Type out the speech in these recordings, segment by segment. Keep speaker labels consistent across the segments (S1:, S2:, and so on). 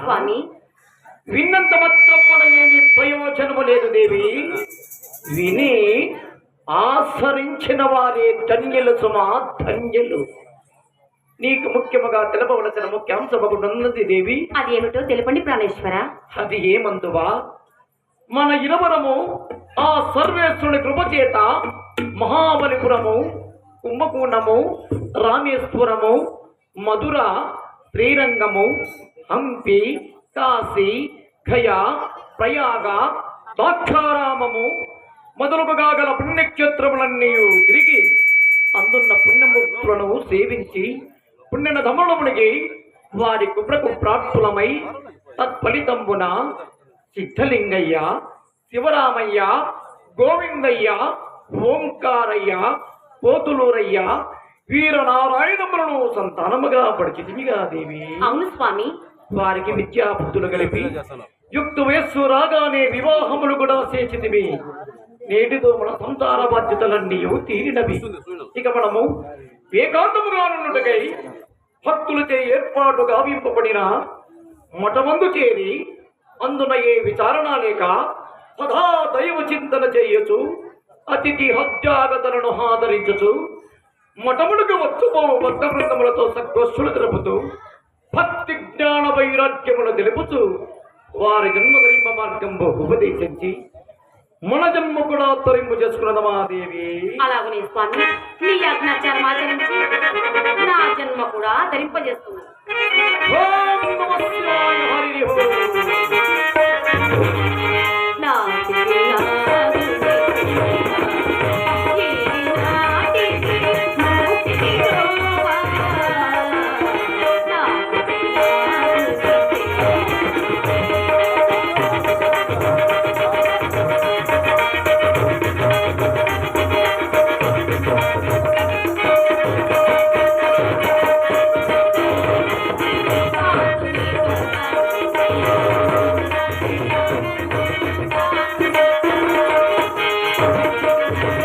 S1: స్వామి.
S2: విన్నంత మాత్రమున ఏమి ప్రయోజనము లేదు దేవి. విని ఆచరించిన వారే ధన్యులు సుమా ధన్యులు. నీకు ముఖ్యముగా తెలపవలసిన ముఖ్యాంశమగున్నది దేవి.
S1: అదేమిటో తెలుపండి ప్రాణేశ్వర.
S2: అది ఏమందువా? మన ఇరవరము ఆ సర్వేశ్వరుని కృపచేత మహాబలిపురము కుంభకోణము రామేశ్వరము మధుర శ్రీరంగము హంపి కాశీ గయా ప్రయాగ దాక్షారామము మొదలుగా గల పుణ్యక్షేత్రములన్నీ తిరిగి అందున్న పుణ్యమూర్తులను సేవించి పుణ్యన దమనమునికి వారి కుబ్రకు ప్రాప్తులమై తత్ఫలితంబున సిద్ధలింగయ్య శివరామయ్య గోవిందయ్య ఓంకారయ్య పోతులూరయ్య వీరనారాయణములను సంతానముగా పడిచితిమిగా దేవి.
S1: అవును స్వామి.
S2: వారికి విద్యాబుద్ధులు కలిపి యుక్త వయస్సు రాగానే వివాహములు కూడా చేసితివి నేటితో మన సంసార బాధ్యతలన్నీ తీరినవి. ఇక మనము ఏకాంతముగా నుండుటకై భక్తులచే ఏర్పాటు గావింపబడిన మఠమందు చేరి అందున ఏ విచారణ లేక సదా దైవ చింతన చేయొచ్చు అతిథి హత్యాగతలను ఆదరించచ్చు మఠములకు వచ్చుపోవు భక్త బృందములతో సద్గోష్ఠులు తెలుపుతూ భక్తి జ్ఞాన వైరాగ్యములు తెలుపుతూ వారి జన్మధర్మ మార్గంబు ఉపదేశించి మన జన్మ కూడా తరింపు చేసుకున్నదమా దేవి
S1: అలాగనే స్వామి మీ ఆజ్ఞాచారం ఆచరించి నా జన్మ కూడా ధరింపజేస్తున్నాను
S2: Música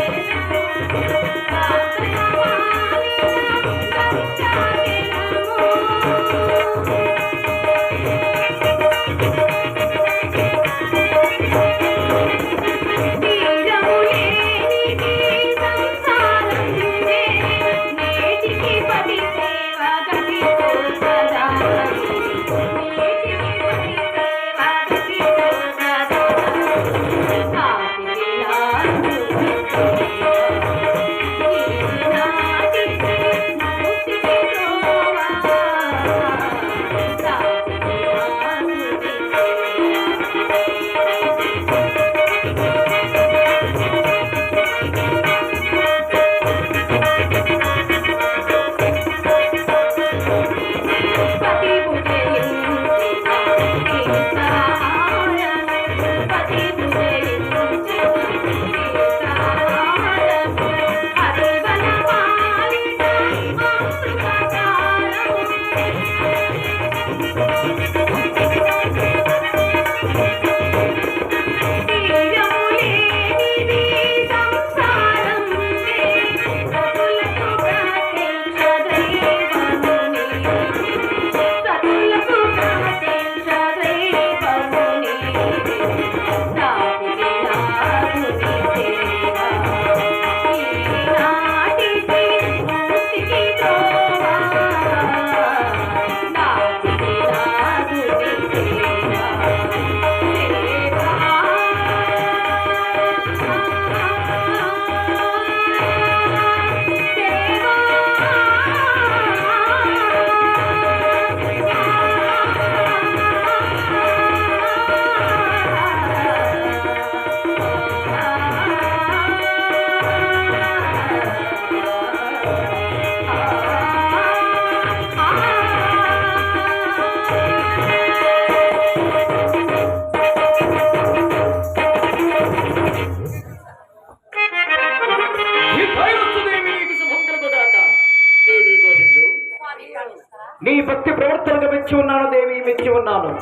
S2: నీ భక్తి ప్రవర్తనకు మెచ్చి ఉన్నాను దేవి మెచ్చి ఉన్నాను.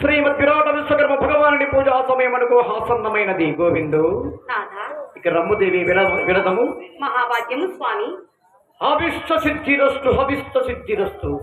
S2: శ్రీమద్ విరాట విశ్వకర్మ భగవానుడి పూజా సమయమునకు ఆసన్నమైనది గోవిందు.
S1: నాథా
S2: ఇక రమ్ముదేవి విర- విరదము.
S1: మహాభాగ్యము స్వామి.
S2: హవిష్ట సిద్ధిరస్తు హవిష్ట సిద్ధిరస్తు.